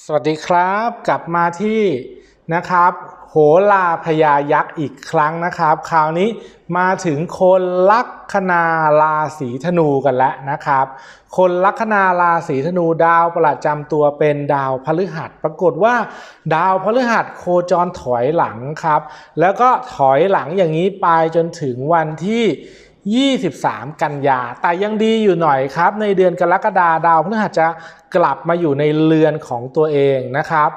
สวัสดีครับกลับมาที่นะครับโหราพญายักษ์อีกครั้งนะครับ คราวนี้มาถึงคนลัคนาราศีธนูกันแล้วนะครับ คนลัคนาราศีธนูดาวประจำตัวเป็นดาวพฤหัส ปรากฏว่า ดาวพฤหัสโคจรถอยหลังครับ แล้วก็ถอยหลังอย่างนี้ไปจนถึงวันที่ 23 กันยา แต่ยังดีอยู่หน่อยครับ ในเดือนกรกฎาดาวพฤหัสจะกลับมาอยู่ในเรือนของตัวเองนะครับ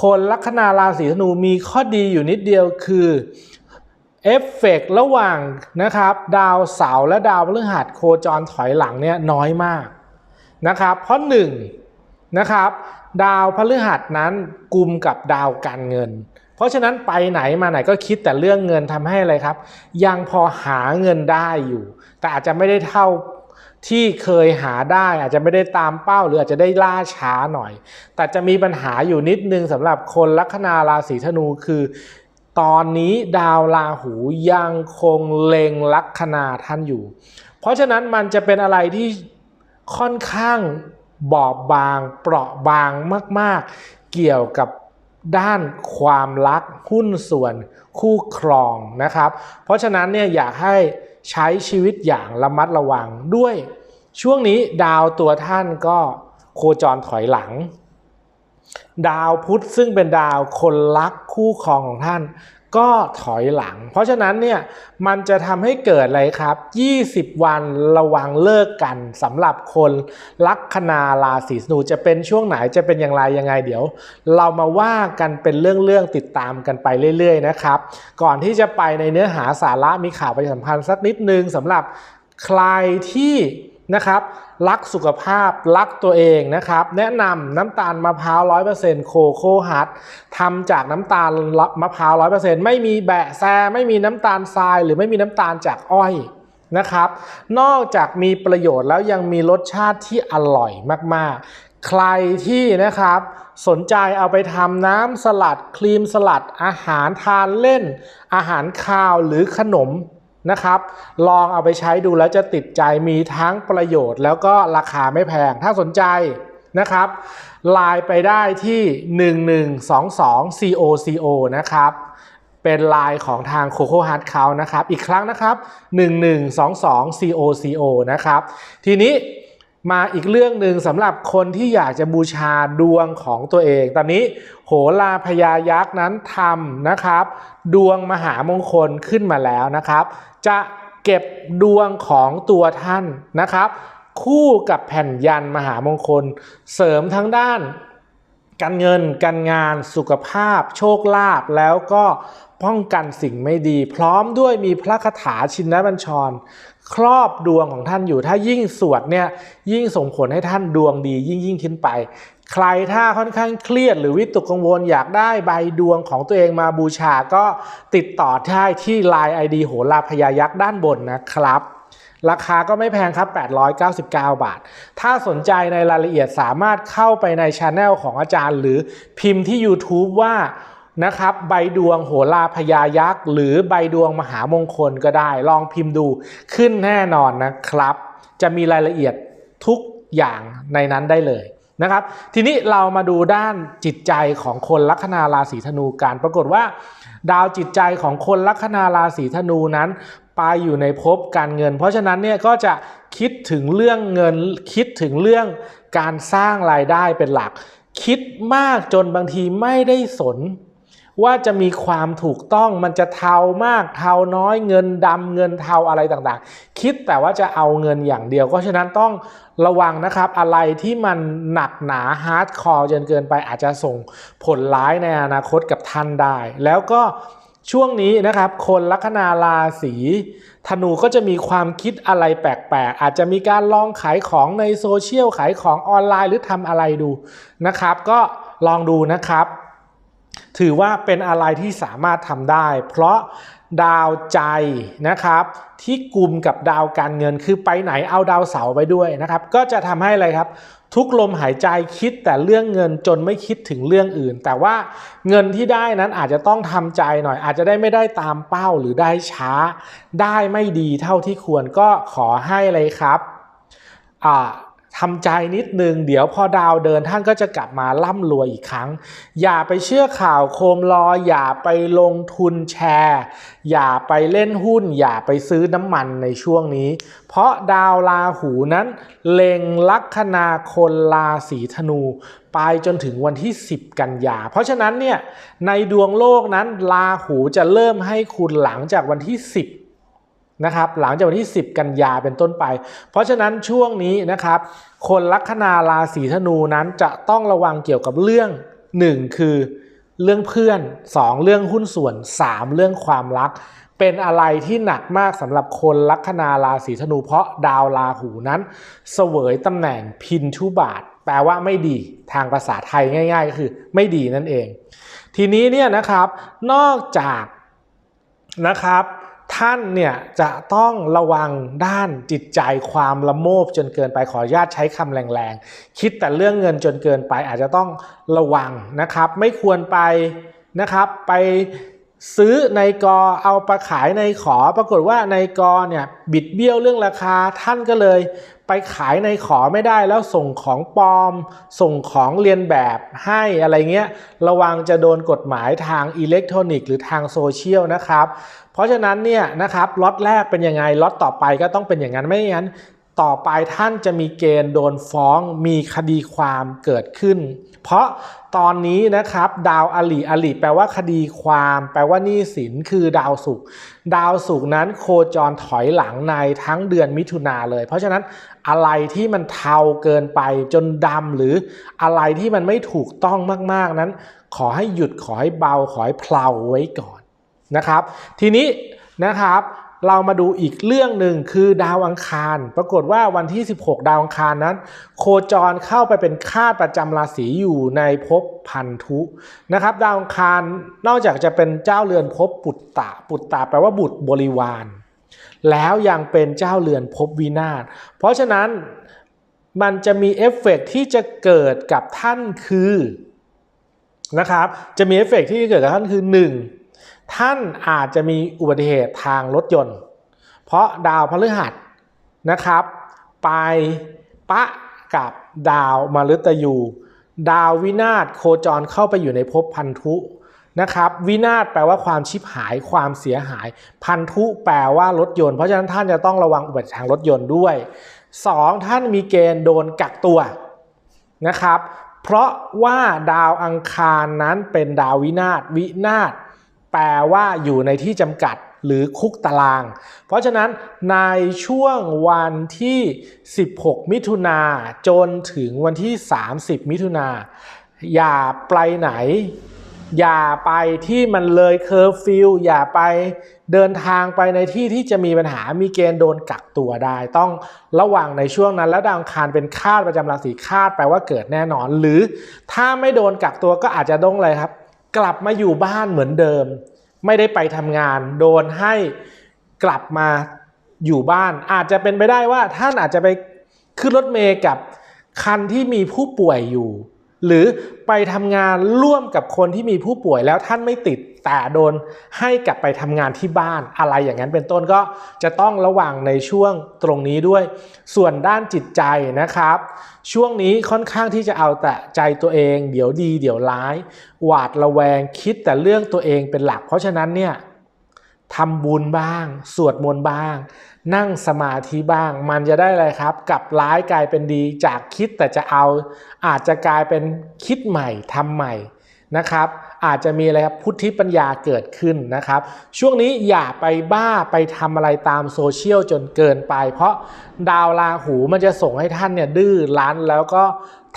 คนลัคนาราศีธนูมีข้อดีอยู่นิดเดียวคือเอฟเฟกต์ระหว่างนะครับ ดาวเสาร์และดาวพฤหัสโคจรถอยหลังเนี่ยน้อยมากนะครับ เพราะหนึ่งนะครับ ดาวพฤหัสนั้นกลุ่มกับดาวการเงิน เพราะฉะนั้นไปไหนมาไหนก็คิดแต่เรื่องเงินทำให้อะไรครับ ยังพอหาเงินได้อยู่ แต่อาจจะไม่ได้เท่าที่เคยหาได้อาจจะไม่ได้ตามเป้าหรืออาจจะได้ล่าช้าหน่อย แต่จะมีปัญหาอยู่นิดนึงสำหรับคนลัคนาราศีธนูคือ ตอนนี้ดาวราหูยังคงเล็งลัคนาท่านอยู่ เพราะฉะนั้นมันจะเป็นอะไรที่ค่อนข้างบอบบาง เปราะบางมาก ๆ เกี่ยวกับ ด้านความรักหุ้นส่วนคู่ครองนะครับ เพราะฉะนั้นเนี่ยอยากให้ใช้ชีวิตอย่างระมัดระวังด้วย ช่วงนี้ดาวตัวท่านก็โคจรถอยหลัง ดาวพุธซึ่งเป็นดาวคนรักคู่ครองของท่าน ก็ถอยหลัง เพราะฉะนั้นเนี่ยมันจะทำให้เกิดอะไรครับ 20 วันระวังเลิกกันสำหรับคนลัคนาราศีธนูจะเป็นช่วงไหนจะเป็นอย่างไรยังไงเดี๋ยว เรามาว่ากันเป็นเรื่องๆติดตามกันไปเรื่อยๆนะครับ ก่อนที่จะไปในเนื้อหาสาระมีข่าวประชาสัมพันธ์สักนิดนึงสำหรับใครที่ นะครับ รักสุขภาพรักตัวเองนะครับ แนะนำน้ำตาลมะพร้าว100%โคโค่ฮัททำจากน้ำตาลมะพร้าว100%ไม่มีแบะแซไม่มีน้ำตาลทราย หรือไม่มีน้ำตาลจากอ้อยนะครับ นอกจากมีประโยชน์แล้วยังมีรสชาติที่อร่อยมากๆ ใครที่นะครับสนใจเอาไปทำน้ำสลัดครีมสลัดอาหารทานเล่น อาหารคาวหรือขนม นะครับ ลองเอาไปใช้ดูแล้วจะติดใจมีทั้งประโยชน์ แล้วก็ราคาไม่แพงถ้าสนใจนะครับไลน์ไปได้ที่ 1122 COCO นะครับเป็นไลน์ของทาง Coco Hard เขานะครับ อีกครั้งนะครับ 1122 COCO นะครับ ทีนี้ มาอีกเรื่องหนึ่งสำหรับคนที่อยากจะบูชาดวงของตัวเอง ตอนนี้โหราพญายักษ์นั้นทำนะครับ ดวงมหามงคลขึ้นมาแล้วนะครับ จะเก็บดวงของตัวท่านนะครับ คู่กับแผ่นยันมหามงคล เสริมทั้งด้าน การเงิน การงาน สุขภาพ โชคลาภแล้วก็ป้องกันสิ่งไม่ดี พร้อมด้วยมีพระคาถาชินบัญชร ครอบดวงของท่านอยู่ ถ้ายิ่งสวดเนี่ยยิ่งส่งผลให้ท่านดวงดี ยิ่งยิ่งขึ้นไป ใครถ้าค่อนข้างเครียดหรือวิตกกังวลอยากได้ใบดวงของตัวเองมาบูชาก็ติดต่อได้ที่ Line ID โหราพยายักษ์ด้านบนนะครับราคาก็ไม่แพงครับ 899 บาท ถ้าสนใจในรายละเอียดสามารถเข้าไปในช anel ของอาจารย์ หรือพิมพ์ที่ YouTube ว่า นะครับใบดวงโหราพญายักษ์ หรือใบดวงมหามงคลก็ได้ ลองพิมพ์ดูขึ้นแน่นอนนะครับ จะมีรายละเอียดทุกอย่างในนั้นได้เลยนะครับ ทีนี้เรามาดูด้านจิตใจของคนลัคนาราศีธนูกันปรากฏว่า ดาวจิตใจของคนลัคนาราศีธนูนั้น ไปอยู่ในภพการเงิน เพราะฉะนั้นเนี่ยก็จะคิดถึงเรื่องเงิน คิดถึงเรื่องการสร้างรายได้เป็นหลัก คิดมากจนบางทีไม่ได้สน ว่าจะมีความถูกต้องมันจะเทามากเทาน้อยเงินดำเงินเทาอะไรต่างๆ คิดแต่ว่าจะเอาเงินอย่างเดียวเพราะฉะนั้นต้องระวังนะครับ อะไรที่มันหนักหนาฮาร์ดคอร์จนเกินไปอาจจะส่งผลร้ายในอนาคตกับท่านได้ แล้วก็ช่วงนี้นะครับ คนลัคนาราศีธนูก็จะมีความคิดอะไรแปลกๆ อาจจะมีการลองขายของในโซเชียลขายของออนไลน์หรือทำอะไรดูนะครับ ก็ลองดูนะครับ ถือว่าเป็นอะไรที่สามารถทำได้ เพราะดาวใจนะครับ ที่กลุ่มกับดาวการเงินคือไปไหนเอาดาวเสาไปด้วยนะครับ ก็จะทำให้อะไรครับ ทุกลมหายใจคิดแต่เรื่องเงินจนไม่คิดถึงเรื่องอื่น แต่ว่าเงินที่ได้นั้นอาจจะต้องทำใจหน่อย อาจจะได้ไม่ได้ตามเป้าหรือได้ช้า ได้ไม่ดีเท่าที่ควรก็ขอให้เลยครับอ่า ทำใจนิดนึงเดี๋ยวพอดาวเดินท่านก็จะกลับมาร่ำรวยอีกครั้ง อย่าไปเชื่อข่าวโคมลอยอย่าไปลงทุนแชร์ อย่าไปเล่นหุ้น อย่าไปซื้อน้ำมันในช่วงนี้ เพราะดาวราหูนั้นเล็งลัคนาคนราศีธนูไปจนถึงวันที่ 10 กันยา เพราะฉะนั้นเนี่ยในดวงโลกนั้นราหูจะเริ่มให้คุณหลังจากวันที่ 10 นะครับหลังจากวันที่ 10 กันยาเป็นต้นไป เพราะฉะนั้นช่วงนี้นะครับ คนลัคนาราศีธนูนั้นจะต้องระวังเกี่ยวกับเรื่อง 1 คือเรื่องเพื่อน 2 เรื่องหุ้นส่วน 3 เรื่องความรัก เป็นอะไรที่หนักมากสำหรับคนลัคนาราศีธนู เพราะดาวราหูนั้นเสวยตำแหน่งพินทุบาท แปลว่าไม่ดีทางภาษาไทยง่าย ๆ ก็คือไม่ดีนั่นเอง ทีนี้เนี่ยนะครับนอกจากนะครับ ท่านเนี่ยจะต้องระวังด้านจิตใจความละโมบจนเกินไปขออนุญาตใช้คำแรงๆ คิดแต่เรื่องเงินจนเกินไปอาจจะต้องระวังนะครับ ไม่ควรไปนะครับไป ซื้อในกอเอาไปขายในขอ ปรากฏว่าในกอเนี่ยบิดเบี้ยวเรื่องราคาท่านก็เลย ไปขายในขอไม่ได้แล้วส่งของปลอม ส่งของเรียนแบบให้อะไรเงี้ยระวังจะโดนกฎหมายทางอิเล็กทรอนิกส์หรือทางโซเชียลนะครับ เพราะฉะนั้นเนี่ยนะครับล็อตแรกเป็นยังไงล็อตต่อไปก็ต้องเป็นอย่างนั้นไม่งั้น ต่อไปท่านจะมีเกณฑ์โดนฟ้องมีคดีความเกิดขึ้น เพราะตอนนี้นะครับดาวอลีอลีแปลว่าคดีความ แปลว่านี่สินคือดาวศุกร์ดาวศุกร์นั้นโคจรถอยหลังในทั้งเดือนมิถุนาเลย เพราะฉะนั้นอะไรที่มันเทาเกินไปจนดำหรืออะไรที่มันไม่ถูกต้องมากๆนั้น ขอให้หยุดขอให้เบาขอให้เพลาไว้ก่อนนะครับ ทีนี้นะครับ เรามาดูอีกเรื่องหนึ่งคือดาวอังคาร ปรากฏว่าวันที่ 16 ดาวอังคารนั้น โคจรเข้าไปเป็นคาดประจำราศีอยู่ในภพพันธุนะครับ ดาวอังคารนอกจากจะเป็นเจ้าเรือนภพปุตตะ ปุตตะแปลว่าบุตรบริวาร แล้วยังเป็นเจ้าเรือนภพวินาศเพราะฉะนั้นมันจะมีเอฟเฟกที่จะเกิดกับท่านคือนะครับ จะมีเอฟเฟกที่เกิดกับท่านคือ 1 ท่านอาจจะมีอุบัติเหตุทางรถยนต์ เพราะดาวพฤหัสนะครับ ไปปะกับดาวมฤตยู ดาววินาศโคจรเข้าไปอยู่ในภพพันธุนะครับวินาศแปลว่าความชิบหายความเสียหาย พันธุแปลว่ารถยนต์เพราะฉะนั้นท่านจะต้องระวังอุบัติเหตุทางรถยนต์ด้วย 2. ท่านมีเกณฑ์โดนกักตัวนะครับ เพราะว่าดาวอังคารนั้นเป็นดาววินาศวินาศ แปลว่าอยู่ในที่จำกัดหรือคุกตาราง เพราะฉะนั้นในช่วงวันที่ 16 มิถุนาจนถึงวันที่ 30 มิถุนาอย่าไปไหน อย่าไปที่มันเลยเคอร์ฟิวอย่าไปเดินทางไปในที่ที่จะมีปัญหามีเกณฑ์โดนกักตัวได้ ต้องระวังในช่วงนั้น แล้วดาวอังคารเป็นคาดประจำราศีคาดแปลว่าเกิดแน่นอน หรือถ้าไม่โดนกักตัวก็อาจจะต้องเลยครับ กลับมาอยู่บ้านเหมือนเดิม ไม่ได้ไปทำงาน โดนให้กลับมาอยู่บ้าน อาจจะเป็นไปได้ว่าท่านอาจจะไปขึ้นรถเมย์กับคันที่มีผู้ป่วยอยู่ หรือไปทำงานร่วมกับคนที่มีผู้ป่วยแล้วท่านไม่ติดแต่โดนให้กลับไปทำงานที่บ้านอะไรอย่างนั้นเป็นต้นก็จะต้องระวังในช่วงตรงนี้ด้วย ส่วนด้านจิตใจนะครับ ช่วงนี้ค่อนข้างที่จะเอาแต่ใจตัวเอง เดี๋ยวดี เดี๋ยวร้าย หวาดระแวงคิดแต่เรื่องตัวเองเป็นหลัก เพราะฉะนั้นเนี่ย ทำบุญบ้าง สวดมนต์บ้าง นั่งสมาธิบ้าง มันจะได้อะไรครับกลับร้ายกลายเป็นดีจากคิดแต่จะเอา อาจจะกลายเป็นคิดใหม่ทำใหม่นะครับ อาจจะมีอะไรครับพุทธิปัญญาเกิดขึ้นนะครับ ช่วงนี้อย่าไปบ้าไปทำอะไรตามโซเชียลจนเกินไป เพราะดาวราหูมันจะส่งให้ท่านเนี่ยดื้อรั้นแล้วก็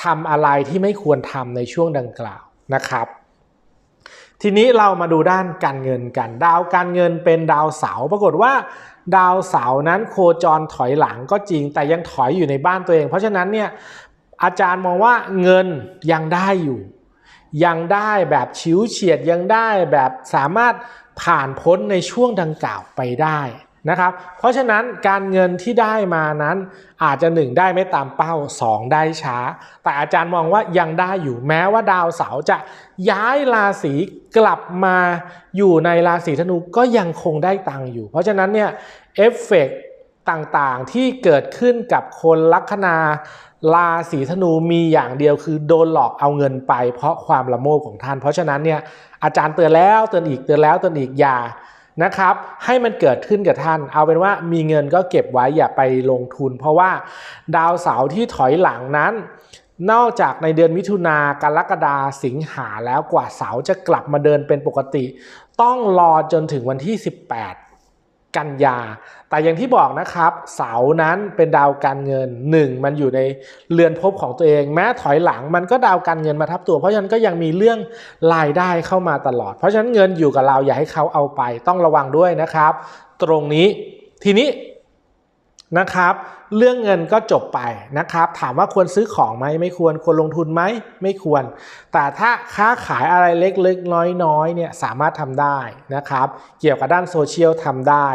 ทำอะไรที่ไม่ควรทำในช่วงดังกล่าวนะครับ ทีนี้เรามาดูด้านการเงินกัน ดาวการเงินเป็นดาวเสาปรากฏว่า ดาวเสานั้นโคจรถอยหลังก็จริง แต่ยังถอยอยู่ในบ้านตัวเอง เพราะฉะนั้นเนี่ยอาจารย์มองว่าเงินยังได้อยู่ ยังได้แบบชิวเฉียดยังได้แบบสามารถผ่านพ้นในช่วงดังกล่าวไปได้ นะครับ เพราะฉะนั้นการเงินที่ได้มานั้นอาจจะ 1 ได้ไม่ตามเป้า 2 ได้ช้า แต่อาจารย์มองว่ายังได้อยู่แม้ว่าดาวเสาร์จะย้ายราศีกลับมาอยู่ในราศีธนูก็ยังคงได้ตังค์อยู่ เพราะฉะนั้นเนี่ยเอฟเฟกต่างๆที่เกิดขึ้นกับคนลัคนาราศีธนูมีอย่างเดียวคือโดนหลอกเอาเงินไปเพราะความละโมบของท่าน เพราะฉะนั้นเนี่ยอาจารย์เตือนแล้วเตือนอีกเตือนแล้วเตือนอีกอย่า นะครับให้มันเกิดขึ้นกับท่าน เอาเป็นว่ามีเงินก็เก็บไว้อย่าไปลงทุน เพราะว่าดาวเสาร์ที่ถอยหลังนั้น นอกจากในเดือนมิถุนากรกฎาสิงหาแล้วกว่าเสาร์จะกลับมาเดินเป็นปกติ ต้องรอจนถึงวันที่ 18 กันยา แต่อย่างที่บอกนะครับ เสาร์นั้นเป็นดาวการเงิน 1 มันอยู่ในเรือนภพของตัวเอง แม้ถอยหลังมันก็ดาวการเงินมาทับตัว เพราะฉะนั้นก็ยังมีเรื่องรายได้เข้ามาตลอด เพราะฉะนั้นเงินอยู่กับเราอย่าให้เขาเอาไปต้องระวังด้วยนะครับ ตรงนี้ทีนี้นะครับ เรื่องเงินก็จบไปนะครับ ถามว่าควรซื้อของไหมไม่ควรควรลงทุนไหมไม่ควร แต่ถ้าค้าขายอะไรเล็กๆน้อยๆเนี่ยสามารถทำได้นะครับ เกี่ยวกับด้านโซเชียลทำได้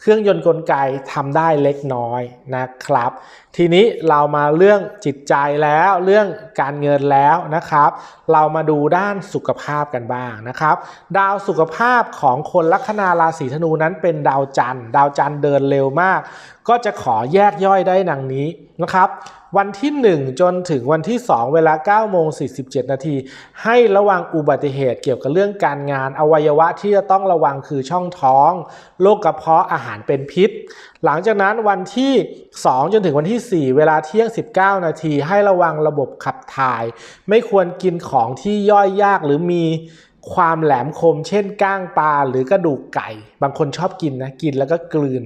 เครื่องยนต์กลไกทำได้เล็กน้อยนะครับ ทีนี้เรามาเรื่องจิตใจแล้วเรื่องการเงินแล้วนะครับ เรามาดูด้านสุขภาพกันบ้างนะครับ ดาวสุขภาพของคนลัคนาราศีธนูนั้นเป็นดาวจันทร์ดาวจันทร์เดินเร็วมาก ก็จะขอแยกย่อยได้ดังนี้นะครับ วันที่ 1 จนถึงวันที่ 2 เวลา9โมง47 นาที ให้ระวังอุบัติเหตุเกี่ยวกับเรื่องการงาน อวัยวะที่จะต้องระวังคือช่องท้อง โรคกระเพาะอาหารเป็นพิษ หลังจากนั้นวันที่ 2 จนถึงวันที่ 4 เวลาเที่ยง 19 นาที ให้ระวังระบบขับถ่าย ไม่ควรกินของที่ย่อยยากหรือมีความแหลมคม เช่นก้างปลาหรือกระดูกไก่ บางคนชอบกินนะ กินแล้วก็กลืน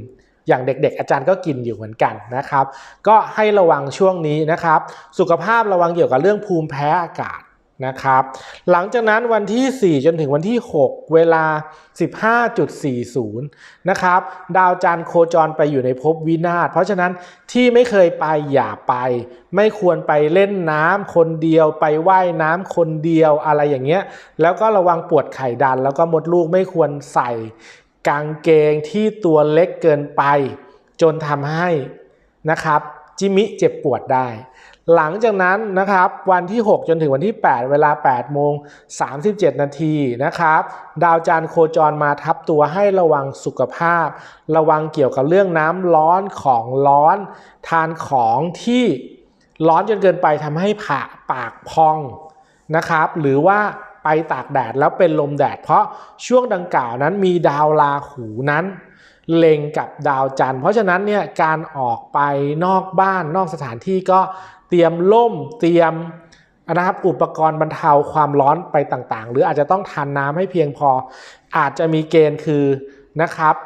อย่างเด็กๆ อาจารย์ก็กินอยู่เหมือนกันนะครับ ก็ให้ระวังช่วงนี้นะครับ สุขภาพระวังเกี่ยวกับเรื่องภูมิแพ้อากาศนะครับ หลังจากนั้นวันที่ 4 จนถึงวันที่ 6 เวลา 15.40 นะครับ ดาวจันทร์โคจรไปอยู่ในภพวินาศ เพราะฉะนั้นที่ไม่เคยไปอย่าไป ไม่ควรไปเล่นน้ำคนเดียวไปไว่ายน้ำคนเดียวอะไรอย่างเงี้ย แล้วก็ระวังปวดไข่ดัน แล้วก็มดลูกไม่ควรใส่ กางเกงที่ตัวเล็กเกินไป จนทำให้นะครับจิมิเจ็บปวดได้ หลังจากนั้นนะครับวันที่ 6 จนถึงวันที่ 8 เวลา8โมง37 นาทีนะครับ ดาวจันโคจรมาทับตัวให้ระวังสุขภาพ ระวังเกี่ยวกับเรื่องน้ำร้อนของร้อน ทานของที่ร้อนจนเกินไปทำให้ผ่าปากพองนะครับ หรือว่า ไปตากแดดแล้วเป็นลมแดด เพราะช่วงดังกล่าวนั้นมีดาวราหูนั้น เล็งกับดาวจันทร์เพราะฉะนั้นเนี่ยการออกไปนอกบ้านนอกสถานที่ก็เตรียมล่มเตรียมนะครับอุปกรณ์บรรเทาความร้อนไปต่างๆ หรืออาจจะต้องทานน้ำให้เพียงพอ อาจจะมีเกณฑ์คือนะครับ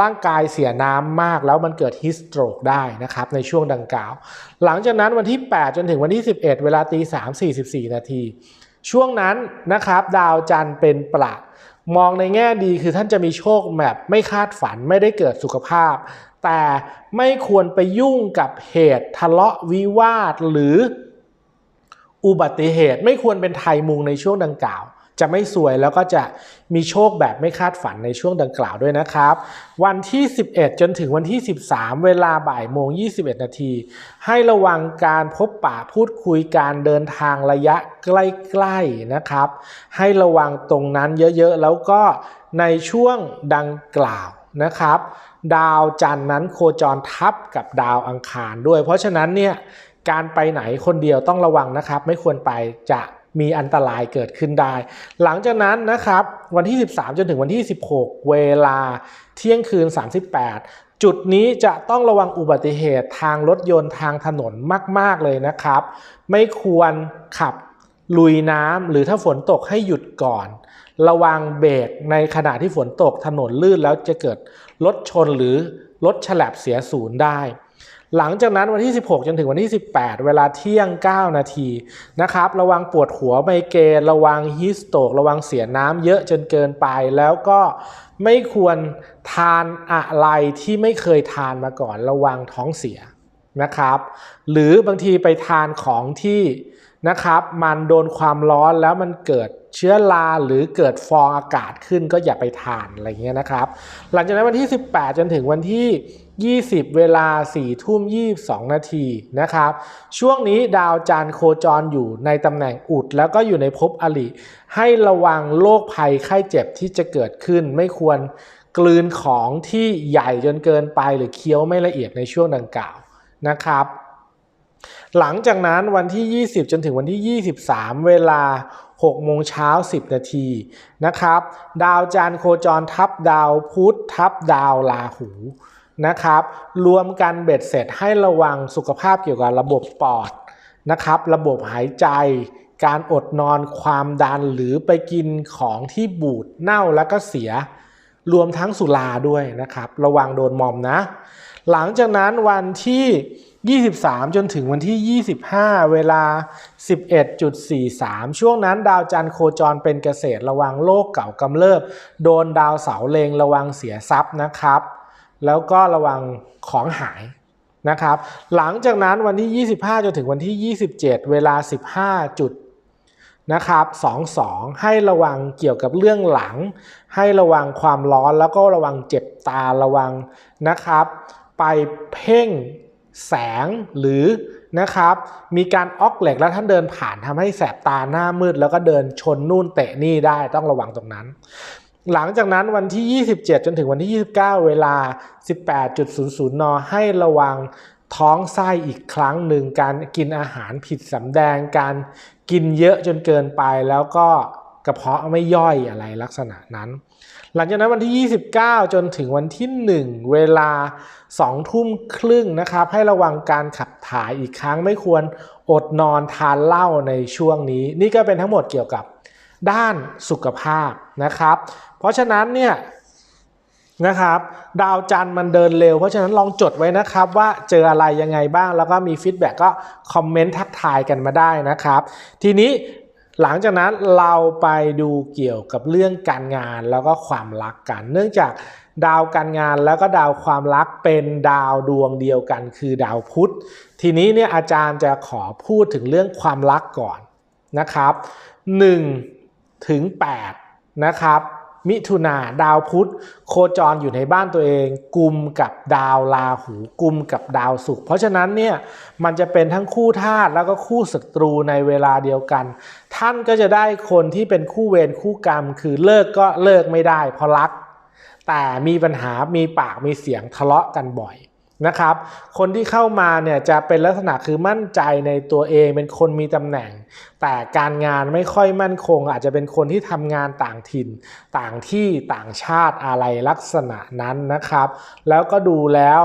ร่างกายเสียน้ำมากแล้วมันเกิดฮิสโตรกได้นะครับในช่วงดังกล่าว หลังจากนั้นวันที่ 8 จนถึงวันที่ 11 เวลาตี3 44 นาที ช่วงนั้นนะครับดาวจันทร์เป็นประมองในแง่ดีคือท่านจะมีโชคแบบไม่คาดฝันไม่ได้เกิดสุขภาพ แต่ไม่ควรไปยุ่งกับเหตุทะเลาะวิวาทหรืออุบัติเหตุไม่ควรเป็นไทยมุงในช่วงดังกล่าว จะไม่สวยแล้วก็จะมีโชคแบบไม่คาดฝันในช่วงดังกล่าวด้วยนะครับ วันที่ 11 จนถึงวันที่ 13 เวลาบ่ายโมง 21 นาที ให้ระวังการพบปะพูดคุยการเดินทางระยะใกล้ๆนะครับ ให้ระวังตรงนั้นเยอะๆ แล้วก็ในช่วงดังกล่าวนะครับ ดาวจันทร์นั้นโคจรทับกับดาวอังคารด้วย เพราะฉะนั้นเนี่ยการไปไหนคนเดียวต้องระวังนะครับ ไม่ควรไปจะ มีอันตรายเกิดขึ้นได้ หลังจากนั้นนะครับวันที่ 13 จนถึงวันที่ 16 เวลาเที่ยงคืน 38 จุดนี้จะต้องระวังอุบัติเหตุทางรถยนต์ทางถนนมาก ๆ เลยนะครับ ไม่ควรขับลุยน้ำหรือถ้าฝนตกให้หยุดก่อน ระวังเบรกในขณะที่ฝนตกถนนลื่นแล้วจะเกิดรถชนหรือรถฉลับเสียศูนย์ได้ หลังจากนั้นวันที่ 16 จนถึงวันที่ 18 เวลาเที่ยง 9 นาทีนะครับ ระวังปวดหัวไมเกรนระวังฮิสโตก ระวังเสียน้ำเยอะจนเกินไป แล้วก็ไม่ควรทานอะไรที่ไม่เคยทานมาก่อน ระวังท้องเสียนะครับ หรือบางทีไปทานของที่นะครับ มันโดนความร้อนแล้วมันเกิด เชื้อราหรือเกิดฟองอากาศขึ้นก็อย่าไปทานอะไรเงี้ยนะครับ หลังจากนั้นวันที่ 18 จนถึงวันที่ 20 เวลา4ทุ่ม 22 นาทีนะครับ ช่วงนี้ดาวจันโคจรอยู่ในตำแหน่งอุด แล้วก็อยู่ในภพอริให้ระวังโรคภัยไข้เจ็บที่จะเกิดขึ้นไม่ควรกลืนของที่ใหญ่จนเกินไปหรือเคี้ยวไม่ละเอียดในช่วงดังกล่าวนะครับ หลังจากนั้นวันที่ 20 จนถึงวันที่ 23 เวลา6โมงเช้า 10 นาทีนะครับ ดาวจันทร์โคจรทับดาวพุธทับดาวราหูนะครับ รวมกันเบ็ดเสร็จให้ระวังสุขภาพเกี่ยวกับระบบปอดนะครับ ระบบหายใจ การอดนอนความดันหรือไปกินของที่บูดเน่าแล้วก็เสีย รวมทั้งสุราด้วยนะครับ ระวังโดนมอมนะ หลังจากนั้นวันที่ 23 จนถึงวันที่ 25 เวลา 11.43 ช่วงนั้นดาวจันทร์โคจรเป็นเกษตรระวังโรคเก่ากำเริบ โดนดาวเสาเลงระวังเสียทรัพย์นะครับ แล้วก็ระวังของหายนะครับ หลังจากนั้นวันที่ 25 จนถึงวันที่ 27 เวลา 15 จุดนะครับ22ให้ระวังเกี่ยวกับเรื่องหลัง ให้ระวังความร้อนแล้วก็ระวังเจ็บตาระวังนะครับ ไปเพ่งแสงหรือนะครับ มีการออกเหล็กแล้วท่านเดินผ่านทำให้แสบตาหน้ามืด แล้วก็เดินชนนู่นเตะนี่ได้ต้องระวังตรงนั้น หลังจากนั้นวันที่ 27 จนถึงวันที่ 29 เวลา 18.00 น ให้ระวังท้องไส้อีกครั้งหนึ่งการกินอาหารผิดสำแดงการกินเยอะจนเกินไปแล้วก็กระเพาะไม่ย่อยอะไรลักษณะนั้น หลังจากนั้นวันที่ 29 จนถึงวันที่ 1 เวลา 2 ทุ่มครึ่งนะครับ ให้ระวังการขับถ่ายอีกครั้งไม่ควรอดนอนทานเหล้าในช่วงนี้ นี่ก็เป็นทั้งหมดเกี่ยวกับด้านสุขภาพนะครับ เพราะฉะนั้นเนี่ยนะครับดาวจันทร์มันเดินเร็ว เพราะฉะนั้นลองจดไว้นะครับว่าเจออะไรยังไงบ้างแล้วก็มีฟีดแบ็กก็คอมเมนต์ทักทายกันมาได้นะครับ ทีนี้ หลังจากนั้นเราไปดูเกี่ยวกับเรื่องการงานแล้วก็ความรักกัน เนื่องจากดาวการงานแล้วก็ดาวความรักเป็นดาวดวงเดียวกัน คือดาวพุธ ทีนี้เนี่ยอาจารย์จะขอพูดถึงเรื่องความรักก่อนนะครับ1ถึง8นะครับ มิถุนาดาวพุธโคจรอยู่ในบ้านตัวเอง กุมกับดาวราหูกุมกับดาวศุกร์เพราะฉะนั้นเนี่ยมันจะเป็นทั้งคู่ธาตุแล้วก็คู่ศัตรูในเวลาเดียวกัน ท่านก็จะได้คนที่เป็นคู่เวรคู่กรรม คือเลิกก็เลิกไม่ได้เพราะรัก แต่มีปัญหามีปากมีเสียงทะเลาะกันบ่อย นะครับ คนที่เข้ามาเนี่ยจะเป็นลักษณะคือมั่นใจในตัวเองเป็นคนมีตำแหน่ง แต่การงานไม่ค่อยมั่นคง อาจจะเป็นคนที่ทำงานต่างถิ่น ต่างที่ต่างชาติอะไรลักษณะนั้นนะครับ แล้วก็ดูแล้ว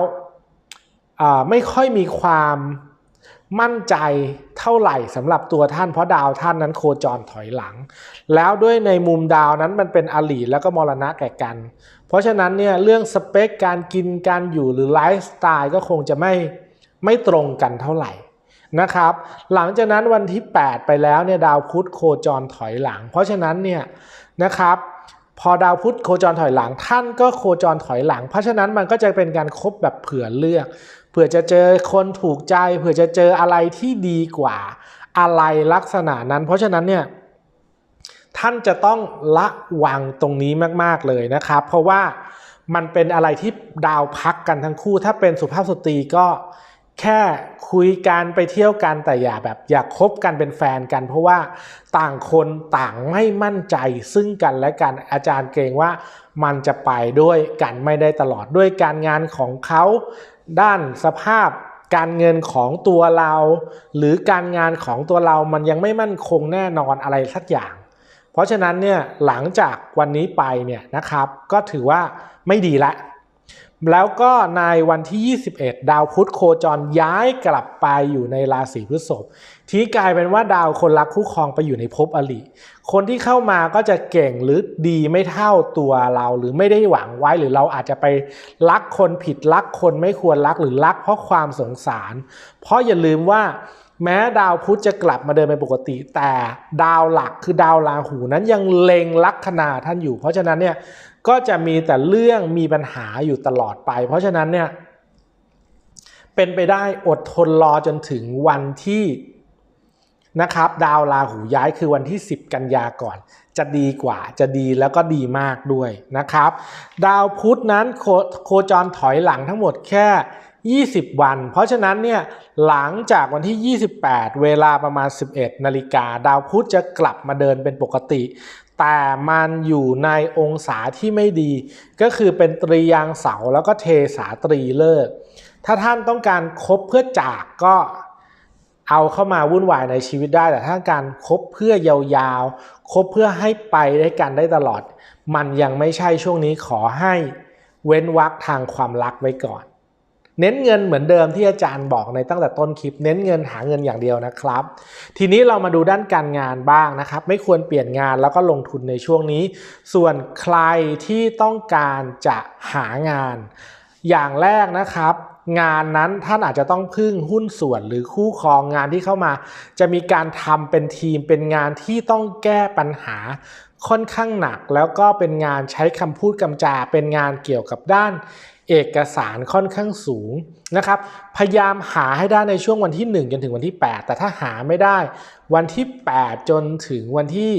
ไม่ค่อยมีความมั่นใจเท่าไหร่สำหรับตัวท่านเพราะดาวท่านนั้นโคจรถอยหลัง แล้วด้วยในมุมดาวนั้นมันเป็นอลีแล้วก็มรณะแก่กันเพราะฉะนั้นเนี่ยเรื่องสเปคการกินการอยู่หรือไลฟ์สไตล์ก็คงจะไม่ไม่ตรงกันเท่าไหร่นะครับ หลังจากนั้นวันที่ 8 ไปแล้วเนี่ยดาวพุธโคจรถอยหลัง เพราะฉะนั้นเนี่ยนะครับพอดาวพุธโคจรถอยหลังท่านก็โคจรถอยหลัง เพราะฉะนั้นมันก็จะเป็นการครบแบบเผื่อเลือก เผื่อจะเจอคนถูกใจ เผื่อจะเจออะไรที่ดีกว่าอะไรลักษณะนั้น เพราะฉะนั้นเนี่ย ท่านจะต้องละวังตรงนี้มากๆเลยนะครับ เพราะว่ามันเป็นอะไรที่ดาวพักกันทั้งคู่ ถ้าเป็นสุภาพสตรีก็แค่คุยกันไปเที่ยวกันแต่อย่าแบบอย่าคบกันเป็นแฟนกัน เพราะว่าต่างคนต่างไม่มั่นใจซึ่งกันและกันอาจารย์เกรงว่ามันจะไปด้วยกันไม่ได้ตลอดด้วยการงานของเขาด้านสภาพการเงินของตัวเรา หรือการงานของตัวเรามันยังไม่มั่นคงแน่นอนอะไรสักอย่าง เพราะฉะนั้นเนี่ยหลังจากวันนี้ไปเนี่ยนะครับก็ถือว่าไม่ดีละ แล้วก็ในวันที่ 21 ดาวพุธโคจรย้ายกลับไปอยู่ในราศีพฤษภที่กลายเป็นว่าดาวคนรักคู่ครองไปอยู่ในภพอริคนที่เข้ามาก็จะเก่งหรือดีไม่เท่าตัวเราหรือไม่ได้หวังไว้หรือเราอาจจะไปรักคนผิดรักคนไม่ควรรักหรือรักเพราะความสงสาร เพราะอย่าลืมว่า แม้ดาวพุธจะกลับมาเดินเป็นปกติ แต่ดาวหลักคือดาวราหูนั้นยังเล็งลัคนาท่านอยู่ เพราะฉะนั้นเนี่ยก็จะมีแต่เรื่องมีปัญหาอยู่ตลอดไป เพราะฉะนั้นเนี่ยเป็นไปได้อดทนรอจนถึงวันที่นะครับดาวราหูย้ายคือวันที่ 10 กันยาก่อน จะดีกว่าจะดีแล้วก็ดีมากด้วยนะครับ ดาวพุธนั้นโคโคจรถอยหลังทั้งหมดแค่ 20 วัน เพราะฉะนั้นเนี่ยหลังจากวันที่ 28 เวลาประมาณ 11 นาฬิกา ดาวพุธจะกลับมาเดินเป็นปกติ แต่มันอยู่ในองศาที่ไม่ดี ก็คือเป็นตรียางเสาแล้วก็เทสาตรีเลิก ถ้าท่านต้องการคบเพื่อจากก็เอาเข้ามาวุ่นวายในชีวิตได้ แต่ถ้าการคบเพื่อยาวๆ คบเพื่อให้ไปได้กันได้ตลอด มันยังไม่ใช่ช่วงนี้ขอให้เว้นวรรคทางความรักไว้ก่อน เน้นเงินเหมือนเดิมที่อาจารย์บอกในตั้งแต่ต้นคลิป เน้นเงินหาเงินอย่างเดียวนะครับ ทีนี้เรามาดูด้านการงานบ้างนะครับ ไม่ควรเปลี่ยนงานแล้วก็ลงทุนในช่วงนี้ ส่วนใครที่ต้องการจะหางาน อย่างแรกนะครับ งานนั้นท่านอาจจะต้องพึ่งหุ้นส่วนหรือคู่ครองงานที่เข้ามา จะมีการทำเป็นทีมเป็นงานที่ต้องแก้ปัญหาค่อนข้างหนัก แล้วก็เป็นงานใช้คำพูดกำจา เป็นงานเกี่ยวกับด้านเอกสารค่อนข้างสูงนะครับ พยายามหาให้ได้ในช่วงวันที่ 1 จนถึงวันที่ 8 แต่ถ้าหาไม่ได้ วันที่ 8 จนถึงวันที่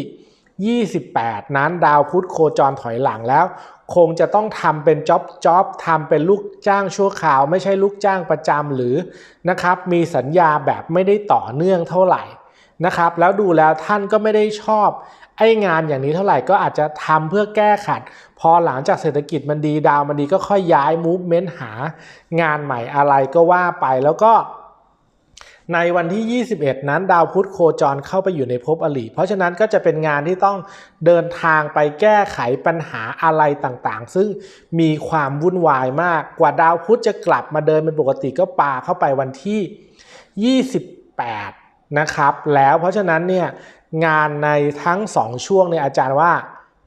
28 นั้นดาวพุธโคจรถอยหลังแล้ว คงจะต้องทำเป็นจ็อบจ็อบทำเป็นลูกจ้างชั่วคราว ไม่ใช่ลูกจ้างประจำหรือนะครับมีสัญญาแบบไม่ได้ต่อเนื่องเท่าไหร่นะครับ แล้วดูแล้วท่านก็ไม่ได้ชอบ ไอ้งานอย่างนี้เท่าไหร่ก็อาจจะทำเพื่อแก้ขัด พอหลังจากเศรษฐกิจมันดีดาวมันดีก็ค่อยย้ายมูฟเมนต์หางานใหม่อะไรก็ว่าไปแล้วก็ ในวันที่ 21 นั้น ดาวพุธโคจรเข้าไปอยู่ในภพอลิเพราะฉะนั้นก็จะเป็นงานที่ต้องเดินทางไปแก้ไขปัญหาอะไรต่างๆ ซึ่งมีความวุ่นวายมากกว่าดาวพุธจะกลับมาเดินเป็นปกติก็ปาเข้าไปวันที่ 28 นะครับ แล้วเพราะฉะนั้นเนี่ยงานในทั้ง 2 ช่วงเนี่ยอาจารย์ว่า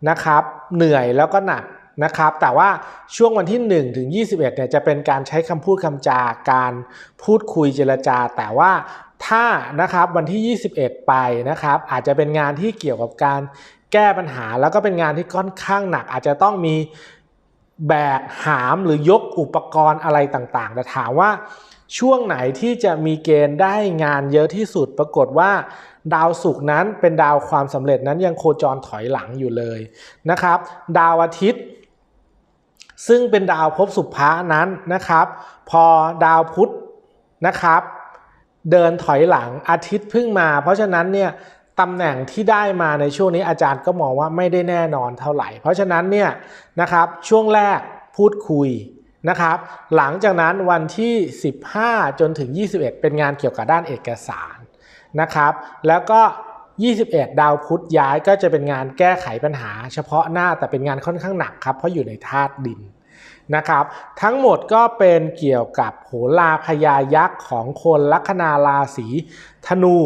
นะครับเหนื่อยแล้วก็หนัก นะครับแต่ว่าช่วงวันที่1ถึง21เนี่ยจะเป็นการใช้คำพูดคำจาการพูดคุยเจรจา แต่ว่าถ้านะครับวันที่ 21 ไปนะครับอาจจะเป็นงานที่เกี่ยวกับการแก้ปัญหา แล้วก็เป็นงานที่ค่อนข้างหนัก อาจจะต้องมีแบกหามหรือยกอุปกรณ์อะไรต่างๆ แต่ถามว่าช่วงไหนที่จะมีเกณฑ์ได้งานเยอะที่สุดปรากฏว่า ดาวศุกร์นั้นเป็นดาวความสำเร็จนั้นยังโคจรถอยหลังอยู่เลยนะครับ ดาวอาทิตย์ ซึ่งเป็นดาวภพสุภานั้นนะครับ พอดาวพุธนะครับ เดินถอยหลังอาทิตย์เพิ่งมา เพราะฉะนั้นเนี่ยตำแหน่งที่ได้มาในช่วงนี้อาจารย์ก็มองว่าไม่ได้แน่นอนเท่าไหร่ เพราะฉะนั้นเนี่ยนะครับช่วงแรกพูดคุยนะครับ หลังจากนั้นวันที่ 15 จนถึง 21 เป็นงานเกี่ยวกับด้านเอกสารนะครับ แล้วก็ 21 ดาวพุธย้ายก็จะเป็นงานแก้ไขปัญหา เฉพาะหน้าแต่เป็นงานค่อนข้างหนักครับ เพราะอยู่ในธาตุดินนะครับ ทั้งหมดก็เป็นเกี่ยวกับโหราพญายักษ์ของคนลัคนาราศีธนู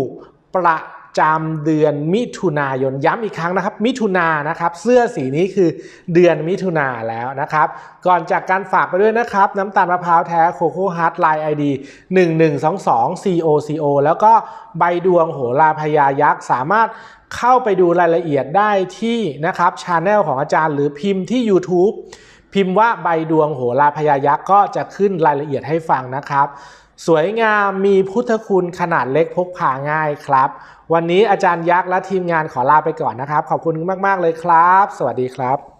ประ จำเดือนมิถุนายนย้ำอีกครั้งนะครับ มิถุนานะครับ เสื้อสีนี้คือเดือนมิถุนาแล้วนะครับ ก่อนจากการฝากไปด้วยนะครับ น้ำตาลมะพร้าวแท้โคโค่ฮัทไลน์ไอดี1122 COCO แล้วก็ใบดวงโหราพญายักษ์สามารถเข้าไปดูรายละเอียดได้ที่นะครับช anel ของอาจารย์หรือพิมพ์ที่ YouTube พิมพ์ว่าใบดวงโหราพญายักษ์ก็จะขึ้นรายละเอียดให้ฟังนะครับ สวยงามมีพุทธคุณขนาดเล็กพกพาง่ายครับ วันนี้อาจารย์ยักษ์และทีมงานขอลาไปก่อนนะครับ ขอบคุณมาก ๆ เลยครับ สวัสดีครับ